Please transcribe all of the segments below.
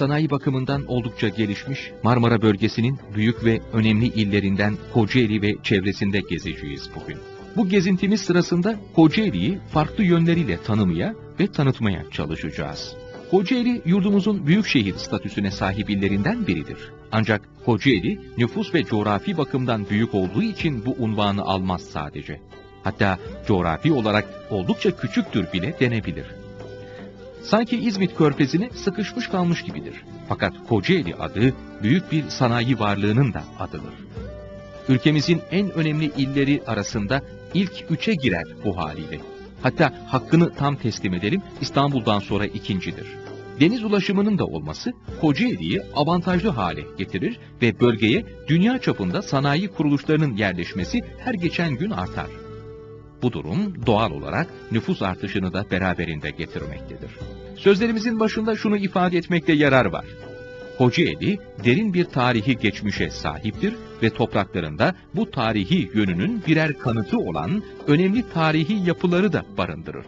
sanayi bakımından oldukça gelişmiş Marmara bölgesinin büyük ve önemli illerinden Kocaeli ve çevresinde gezeceğiz bugün. Bu gezintimiz sırasında Kocaeli'yi farklı yönleriyle tanımaya ve tanıtmaya çalışacağız. Kocaeli yurdumuzun büyük şehir statüsüne sahip illerinden biridir. Ancak Kocaeli nüfus ve coğrafi bakımdan büyük olduğu için bu unvanı almaz sadece. Hatta coğrafi olarak oldukça küçüktür bile denebilir. Sanki İzmit körfezine sıkışmış kalmış gibidir. Fakat Kocaeli adı büyük bir sanayi varlığının da adıdır. Ülkemizin en önemli illeri arasında ilk üçe girer bu haliyle. Hatta hakkını tam teslim edelim İstanbul'dan sonra ikincidir. Deniz ulaşımının da olması Kocaeli'yi avantajlı hale getirir ve bölgeye dünya çapında sanayi kuruluşlarının yerleşmesi her geçen gün artar. Bu durum doğal olarak nüfus artışını da beraberinde getirmektedir. Sözlerimizin başında şunu ifade etmekte yarar var. Kocaeli derin bir tarihi geçmişe sahiptir ve topraklarında bu tarihi yönünün birer kanıtı olan önemli tarihi yapıları da barındırır.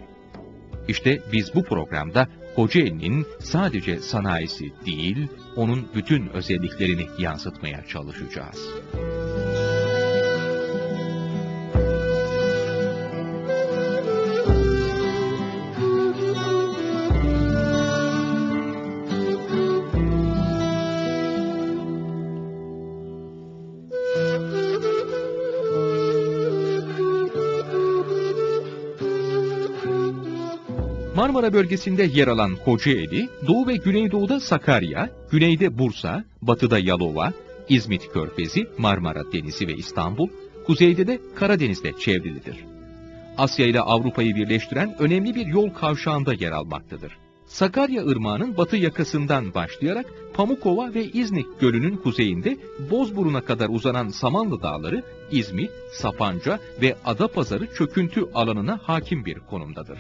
İşte biz bu programda Kocaeli'nin sadece sanayisi değil, onun bütün özelliklerini yansıtmaya çalışacağız. Marmara bölgesinde yer alan Kocaeli, doğu ve güneydoğuda Sakarya, güneyde Bursa, batıda Yalova, İzmit Körfezi, Marmara Denizi ve İstanbul, kuzeyde de Karadeniz'de çevrilidir. Asya ile Avrupa'yı birleştiren önemli bir yol kavşağında yer almaktadır. Sakarya Irmağı'nın batı yakasından başlayarak Pamukova ve İznik Gölü'nün kuzeyinde Bozburun'a kadar uzanan Samanlı Dağları, İzmit, Sapanca ve Adapazarı çöküntü alanına hakim bir konumdadır.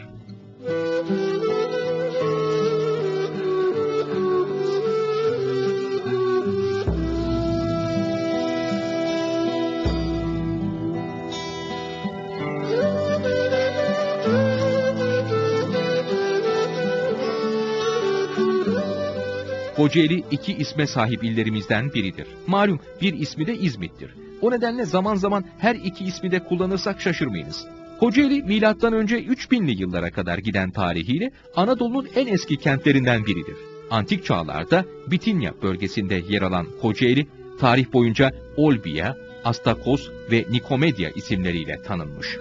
Kocaeli iki isme sahip illerimizden biridir. Malum bir ismi de İzmit'tir. O nedenle zaman zaman her iki ismi de kullanırsak şaşırmayınız. Kocaeli önce 3000'li yıllara kadar giden tarihiyle Anadolu'nun en eski kentlerinden biridir. Antik çağlarda Bitinya bölgesinde yer alan Kocaeli, tarih boyunca Olbia, Astakos ve Nikomedia isimleriyle tanınmış.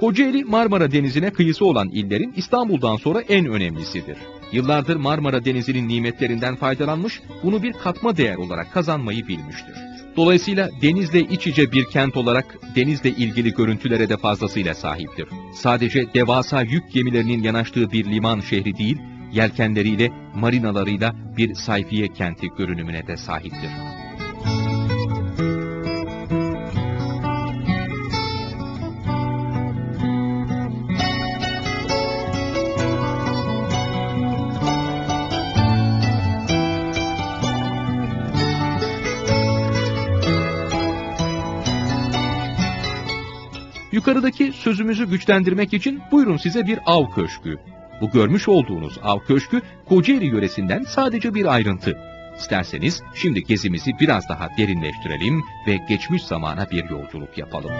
Kocaeli Marmara Denizi'ne kıyısı olan illerin İstanbul'dan sonra en önemlisidir. Yıllardır Marmara Denizi'nin nimetlerinden faydalanmış, bunu bir katma değer olarak kazanmayı bilmiştir. Dolayısıyla denizle iç içe bir kent olarak denizle ilgili görüntülere de fazlasıyla sahiptir. Sadece devasa yük gemilerinin yanaştığı bir liman şehri değil, yelkenleriyle, marinalarıyla bir sayfiye kenti görünümüne de sahiptir. Yukarıdaki sözümüzü güçlendirmek için buyurun size bir av köşkü. Bu görmüş olduğunuz av köşkü Kocaeli yöresinden sadece bir ayrıntı. İsterseniz şimdi gezimizi biraz daha derinleştirelim ve geçmiş zamana bir yolculuk yapalım.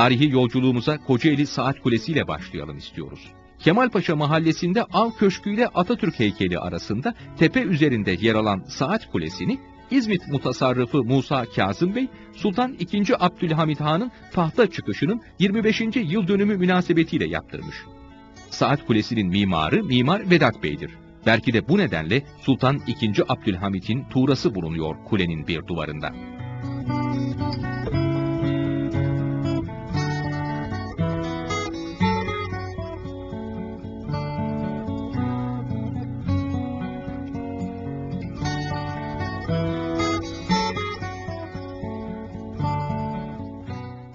Tarihi yolculuğumuza Kocaeli Saat Kulesi ile başlayalım istiyoruz. Kemalpaşa mahallesinde Av Köşkü ile Atatürk heykeli arasında tepe üzerinde yer alan Saat Kulesi'ni İzmit mutasarrıfı Musa Kazım Bey, Sultan II. Abdülhamit Han'ın tahta çıkışının 25. yıl dönümü münasebetiyle yaptırmış. Saat Kulesi'nin mimarı Mimar Vedat Bey'dir. Belki de bu nedenle Sultan II. Abdülhamit'in tuğrası bulunuyor kulenin bir duvarında.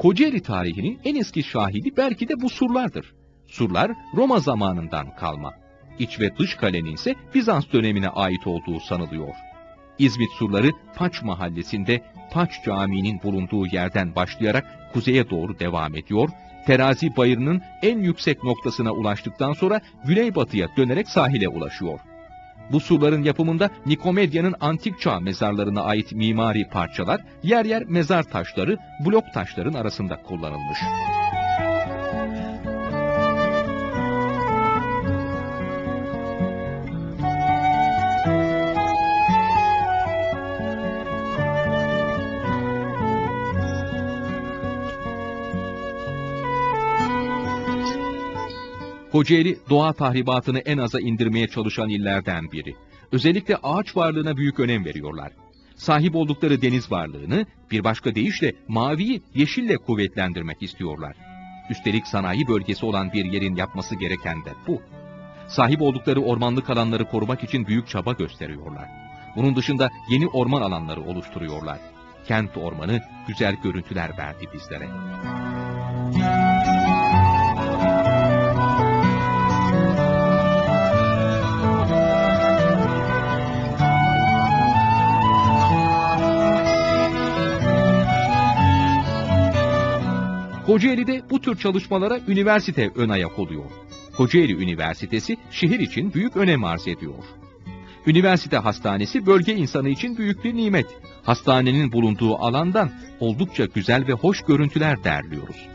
Kocaeli tarihinin en eski şahidi belki de bu surlardır. Surlar Roma zamanından kalma. İç ve dış kalenin ise Bizans dönemine ait olduğu sanılıyor. İzmit surları Paç mahallesinde Paç Camii'nin bulunduğu yerden başlayarak kuzeye doğru devam ediyor, Terazi Bayırı'nın en yüksek noktasına ulaştıktan sonra güneybatıya dönerek sahile ulaşıyor. Bu surların yapımında Nikomedia'nın antik çağ mezarlarına ait mimari parçalar, yer yer mezar taşları, blok taşların arasında kullanılmış. Kocaeli doğa tahribatını en aza indirmeye çalışan illerden biri. Özellikle ağaç varlığına büyük önem veriyorlar. Sahip oldukları deniz varlığını bir başka deyişle maviyi yeşille kuvvetlendirmek istiyorlar. Üstelik sanayi bölgesi olan bir yerin yapması gereken de bu. Sahip oldukları ormanlık alanları korumak için büyük çaba gösteriyorlar. Bunun dışında yeni orman alanları oluşturuyorlar. Kent ormanı güzel görüntüler verdi bizlere. Kocaeli'de bu tür çalışmalara üniversite ön ayak oluyor. Kocaeli Üniversitesi şehir için büyük önem arz ediyor. Üniversite hastanesi bölge insanı için büyük bir nimet. Hastanenin bulunduğu alandan oldukça güzel ve hoş görüntüler derliyoruz.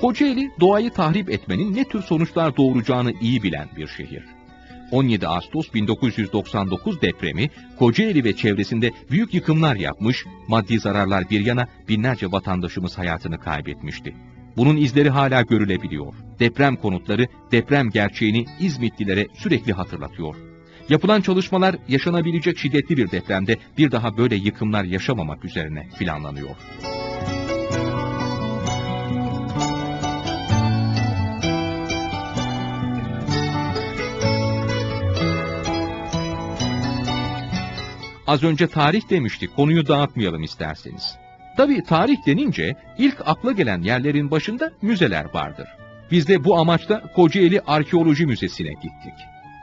Kocaeli doğayı tahrip etmenin ne tür sonuçlar doğuracağını iyi bilen bir şehir. 17 Ağustos 1999 depremi Kocaeli ve çevresinde büyük yıkımlar yapmış, maddi zararlar bir yana binlerce vatandaşımız hayatını kaybetmişti. Bunun izleri hala görülebiliyor. Deprem konutları deprem gerçeğini İzmitlilere sürekli hatırlatıyor. Yapılan çalışmalar yaşanabilecek şiddetli bir depremde bir daha böyle yıkımlar yaşamamak üzerine planlanıyor. Az önce tarih demiştik, konuyu dağıtmayalım isterseniz. Tabi tarih denince ilk akla gelen yerlerin başında müzeler vardır. Biz de bu amaçla Kocaeli Arkeoloji Müzesi'ne gittik.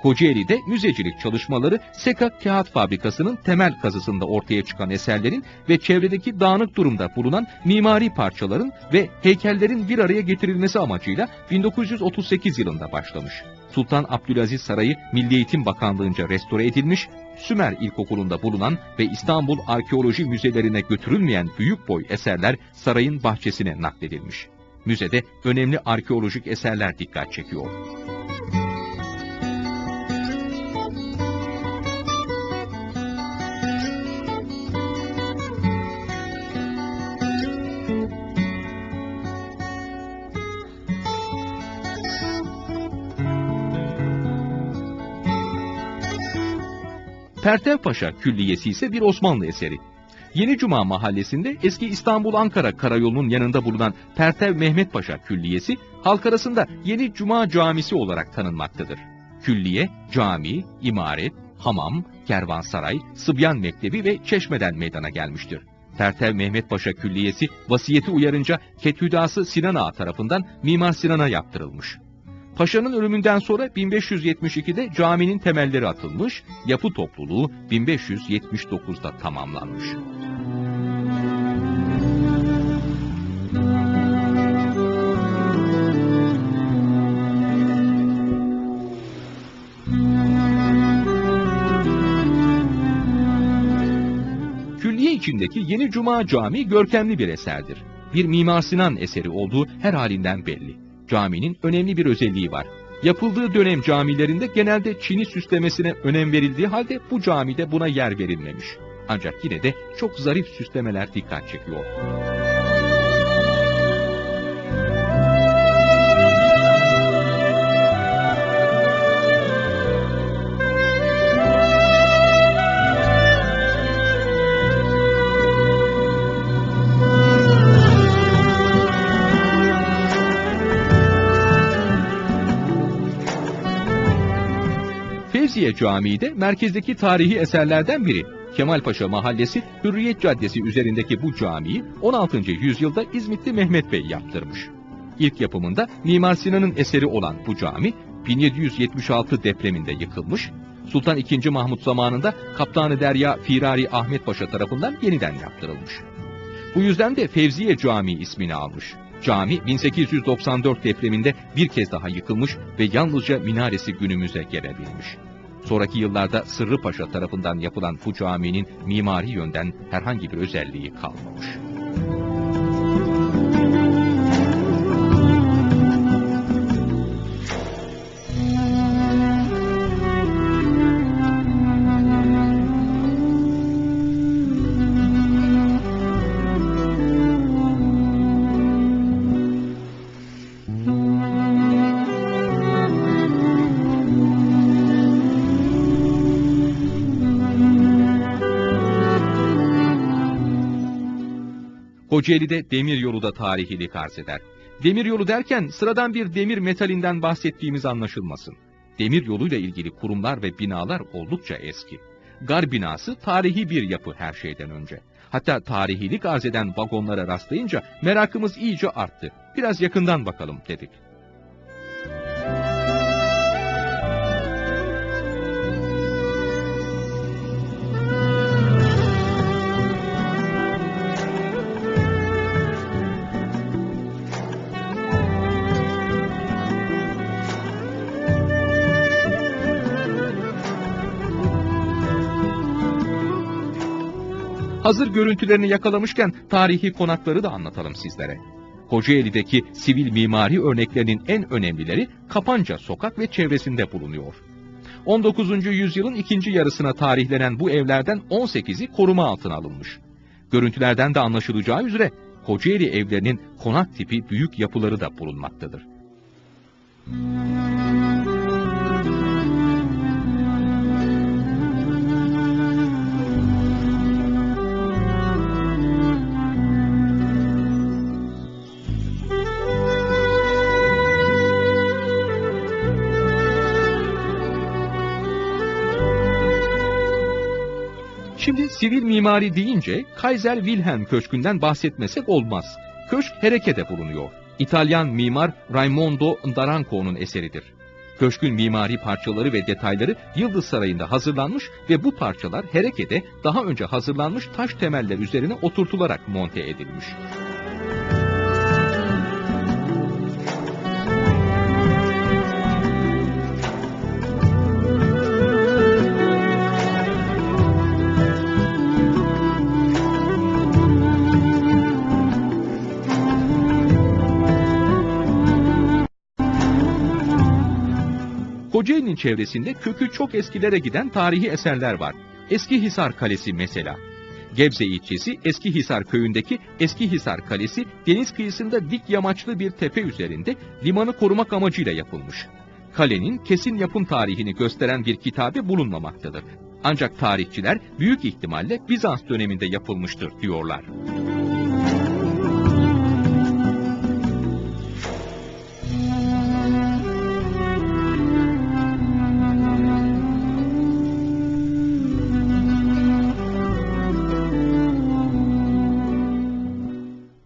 Kocaeli'de müzecilik çalışmaları Seka Kağıt Fabrikası'nın temel kazısında ortaya çıkan eserlerin ve çevredeki dağınık durumda bulunan mimari parçaların ve heykellerin bir araya getirilmesi amacıyla 1938 yılında başlamış. Sultan Abdülaziz Sarayı Milli Eğitim Bakanlığı'nca restore edilmiş, Sümer İlkokulu'nda bulunan ve İstanbul Arkeoloji Müzelerine götürülmeyen büyük boy eserler sarayın bahçesine nakledilmiş. Müzede önemli arkeolojik eserler dikkat çekiyor. Pertevpaşa Külliyesi ise bir Osmanlı eseri. Yeni Cuma mahallesinde eski İstanbul-Ankara karayolunun yanında bulunan Pertev Mehmet Paşa Külliyesi halk arasında Yeni Cuma Camisi olarak tanınmaktadır. Külliye, cami, imaret, hamam, kervansaray, Sıbyan Mektebi ve çeşmeden meydana gelmiştir. Pertev Mehmet Paşa Külliyesi vasiyeti uyarınca Kethüdası Sinan Ağa tarafından Mimar Sinan'a yaptırılmış. Paşa'nın ölümünden sonra 1572'de caminin temelleri atılmış, yapı topluluğu 1579'da tamamlanmış. Külliye içindeki Yeni Cuma Camii görkemli bir eserdir. Bir Mimar Sinan eseri olduğu her halinden belli caminin önemli bir özelliği var. Yapıldığı dönem camilerinde genelde çini süslemesine önem verildiği halde bu camide buna yer verilmemiş. Ancak yine de çok zarif süslemeler dikkat çekiyor. Fevziye Camii de merkezdeki tarihi eserlerden biri. Kemalpaşa Mahallesi Hürriyet Caddesi üzerindeki bu camiyi 16. yüzyılda İzmitli Mehmet Bey yaptırmış. İlk yapımında Mimar Sinan'ın eseri olan bu cami 1776 depreminde yıkılmış, Sultan II. Mahmut zamanında Kaptanı Derya Firari Ahmet Paşa tarafından yeniden yaptırılmış. Bu yüzden de Fevziye Camii ismini almış. Cami 1894 depreminde bir kez daha yıkılmış ve yalnızca minaresi günümüze gelebilmiş. Sonraki yıllarda Sırrı Paşa tarafından yapılan bu caminin mimari yönden herhangi bir özelliği kalmamış. Kocaeli'de demir yolu da tarihilik arz eder. Demir yolu derken sıradan bir demir metalinden bahsettiğimiz anlaşılmasın. Demir yoluyla ilgili kurumlar ve binalar oldukça eski. Gar binası tarihi bir yapı her şeyden önce. Hatta tarihilik arz eden vagonlara rastlayınca merakımız iyice arttı. Biraz yakından bakalım dedik. Hazır görüntülerini yakalamışken tarihi konakları da anlatalım sizlere. Kocaeli'deki sivil mimari örneklerinin en önemlileri Kapanca Sokak ve çevresinde bulunuyor. 19. yüzyılın ikinci yarısına tarihlenen bu evlerden 18'i koruma altına alınmış. Görüntülerden de anlaşılacağı üzere Kocaeli evlerinin konak tipi büyük yapıları da bulunmaktadır. Şimdi sivil mimari deyince Kaiser Wilhelm Köşkü'nden bahsetmesek olmaz. Köşk Hereke'de bulunuyor. İtalyan mimar Raimondo Daranco'nun eseridir. Köşkün mimari parçaları ve detayları Yıldız Sarayı'nda hazırlanmış ve bu parçalar Hereke'de daha önce hazırlanmış taş temeller üzerine oturtularak monte edilmiş. Çevresinde kökü çok eskilere giden tarihi eserler var. Eski Hisar Kalesi mesela. Gebze ilçesi Eski Hisar köyündeki Eski Hisar Kalesi deniz kıyısında dik yamaçlı bir tepe üzerinde limanı korumak amacıyla yapılmış. Kalenin kesin yapım tarihini gösteren bir kitabı bulunmamaktadır. Ancak tarihçiler büyük ihtimalle Bizans döneminde yapılmıştır diyorlar.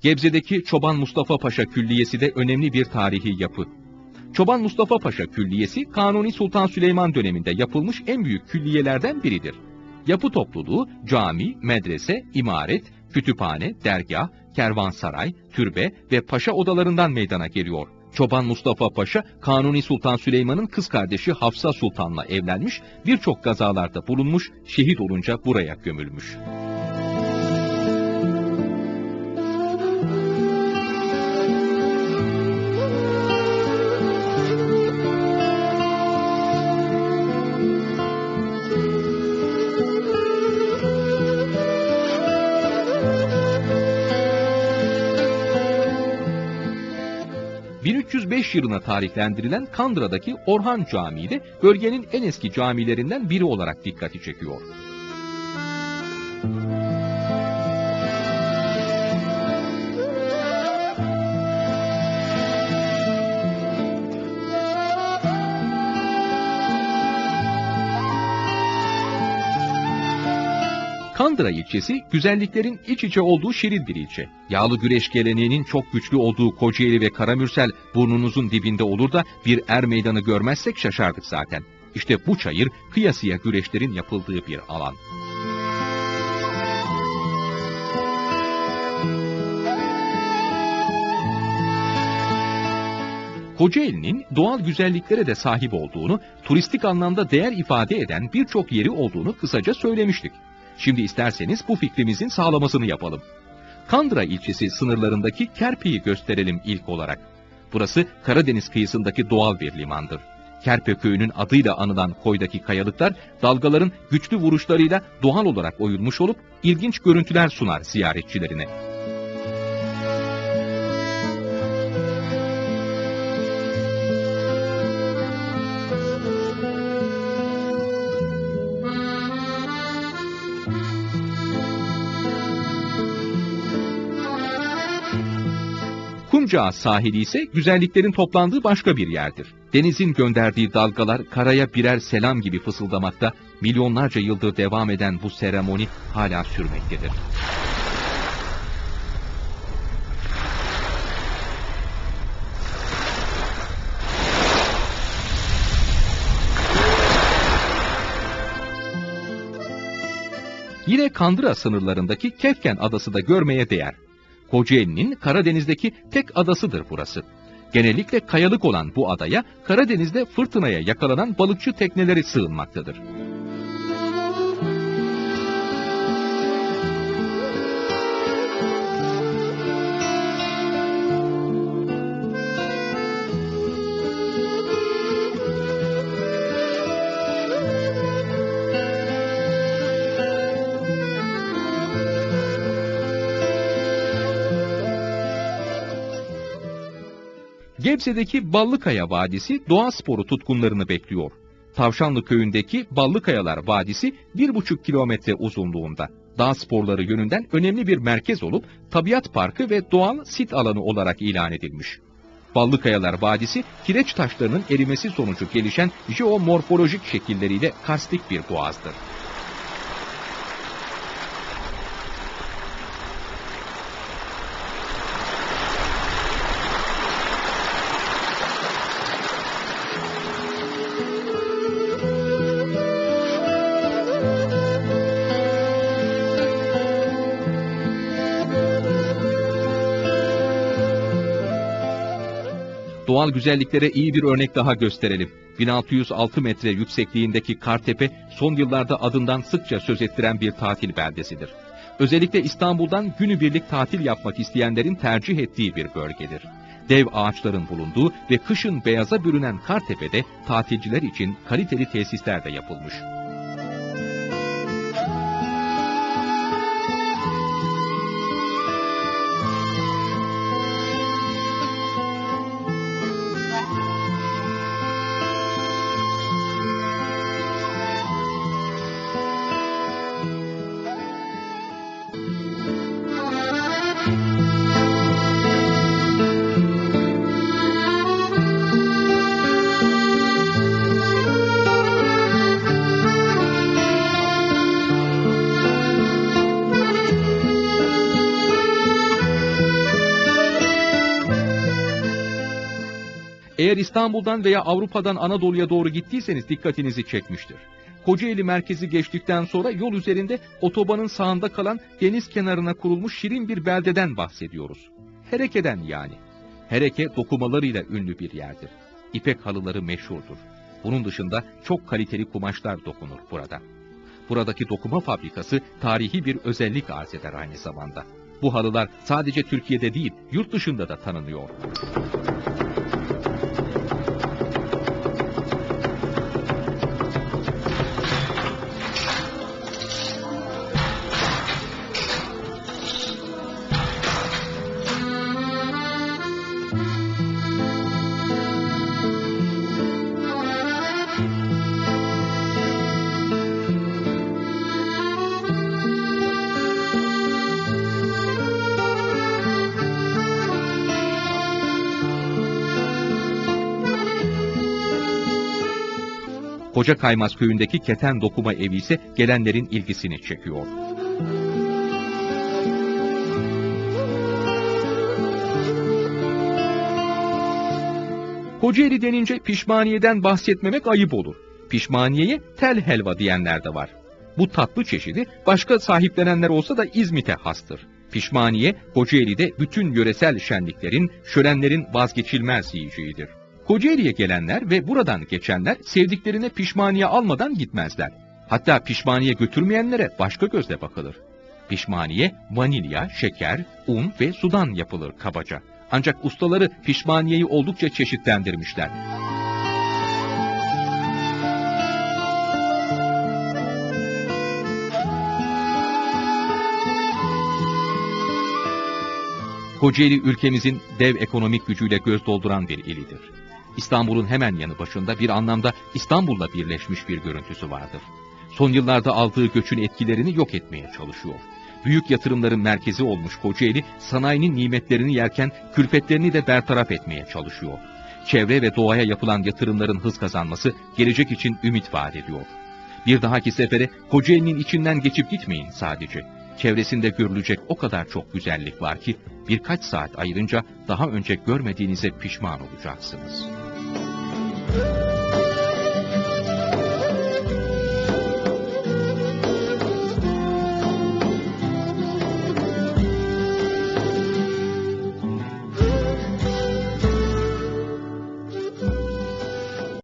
Gebze'deki Çoban Mustafa Paşa Külliyesi de önemli bir tarihi yapı. Çoban Mustafa Paşa Külliyesi, Kanuni Sultan Süleyman döneminde yapılmış en büyük külliyelerden biridir. Yapı topluluğu cami, medrese, imaret, kütüphane, dergah, kervansaray, türbe ve paşa odalarından meydana geliyor. Çoban Mustafa Paşa, Kanuni Sultan Süleyman'ın kız kardeşi Hafsa Sultan'la evlenmiş, birçok gazalarda bulunmuş, şehit olunca buraya gömülmüş. 1960 yılına tarihlendirilen Kandıra'daki Orhan Camii de bölgenin en eski camilerinden biri olarak dikkati çekiyor. Kandıra ilçesi güzelliklerin iç içe olduğu şirin bir ilçe. Yağlı güreş geleneğinin çok güçlü olduğu Kocaeli ve Karamürsel burnunuzun dibinde olur da bir er meydanı görmezsek şaşardık zaten. İşte bu çayır kıyasıya güreşlerin yapıldığı bir alan. Kocaeli'nin doğal güzelliklere de sahip olduğunu, turistik anlamda değer ifade eden birçok yeri olduğunu kısaca söylemiştik. Şimdi isterseniz bu fikrimizin sağlamasını yapalım. Kandıra ilçesi sınırlarındaki Kerpe'yi gösterelim ilk olarak. Burası Karadeniz kıyısındaki doğal bir limandır. Kerpe köyünün adıyla anılan koydaki kayalıklar dalgaların güçlü vuruşlarıyla doğal olarak oyulmuş olup ilginç görüntüler sunar ziyaretçilerine. Kumcağı sahili ise güzelliklerin toplandığı başka bir yerdir. Denizin gönderdiği dalgalar karaya birer selam gibi fısıldamakta, milyonlarca yıldır devam eden bu seremoni hala sürmektedir. Yine Kandıra sınırlarındaki Kefken adası da görmeye değer. Kocaeli'nin Karadeniz'deki tek adasıdır burası. Genellikle kayalık olan bu adaya Karadeniz'de fırtınaya yakalanan balıkçı tekneleri sığınmaktadır. Gebze'deki Ballıkaya Vadisi doğa sporu tutkunlarını bekliyor. Tavşanlı köyündeki Ballıkayalar Vadisi 1,5 kilometre uzunluğunda. Dağ sporları yönünden önemli bir merkez olup tabiat parkı ve doğal sit alanı olarak ilan edilmiş. Ballıkayalar Vadisi, kireç taşlarının erimesi sonucu gelişen jeomorfolojik şekilleriyle karstik bir boğazdır. Doğal güzelliklere iyi bir örnek daha gösterelim. 1606 metre yüksekliğindeki Kartepe son yıllarda adından sıkça söz ettiren bir tatil beldesidir. Özellikle İstanbul'dan günübirlik tatil yapmak isteyenlerin tercih ettiği bir bölgedir. Dev ağaçların bulunduğu ve kışın beyaza bürünen Kartepe'de tatilciler için kaliteli tesisler de yapılmış. Eğer İstanbul'dan veya Avrupa'dan Anadolu'ya doğru gittiyseniz dikkatinizi çekmiştir. Kocaeli merkezi geçtikten sonra yol üzerinde otobanın sağında kalan deniz kenarına kurulmuş şirin bir beldeden bahsediyoruz. Hereke'den yani. Hereke dokumalarıyla ünlü bir yerdir. İpek halıları meşhurdur. Bunun dışında çok kaliteli kumaşlar dokunur burada. Buradaki dokuma fabrikası tarihi bir özellik arz eder aynı zamanda. Bu halılar sadece Türkiye'de değil, yurt dışında da tanınıyor. Koca Kaymaz köyündeki keten dokuma evi ise gelenlerin ilgisini çekiyor. Kocaeli denince pişmaniyeden bahsetmemek ayıp olur. Pişmaniyeye tel helva diyenler de var. Bu tatlı çeşidi başka sahiplenenler olsa da İzmit'e hastır. Pişmaniye, Kocaeli'de bütün yöresel şenliklerin, şölenlerin vazgeçilmez yiyeceğidir. Kocaeli'ye gelenler ve buradan geçenler sevdiklerine pişmaniye almadan gitmezler. Hatta pişmaniye götürmeyenlere başka gözle bakılır. Pişmaniye, vanilya, şeker, un ve sudan yapılır kabaca. Ancak ustaları pişmaniyeyi oldukça çeşitlendirmişler. Kocaeli ülkemizin dev ekonomik gücüyle göz dolduran bir ilidir. İstanbul'un hemen yanı başında bir anlamda İstanbul'la birleşmiş bir görüntüsü vardır. Son yıllarda aldığı göçün etkilerini yok etmeye çalışıyor. Büyük yatırımların merkezi olmuş Kocaeli, sanayinin nimetlerini yerken külfetlerini de bertaraf etmeye çalışıyor. Çevre ve doğaya yapılan yatırımların hız kazanması gelecek için ümit vaat ediyor. Bir dahaki sefere Kocaeli'nin içinden geçip gitmeyin sadece. Çevresinde görülecek o kadar çok güzellik var ki birkaç saat ayırınca daha önce görmediğinize pişman olacaksınız.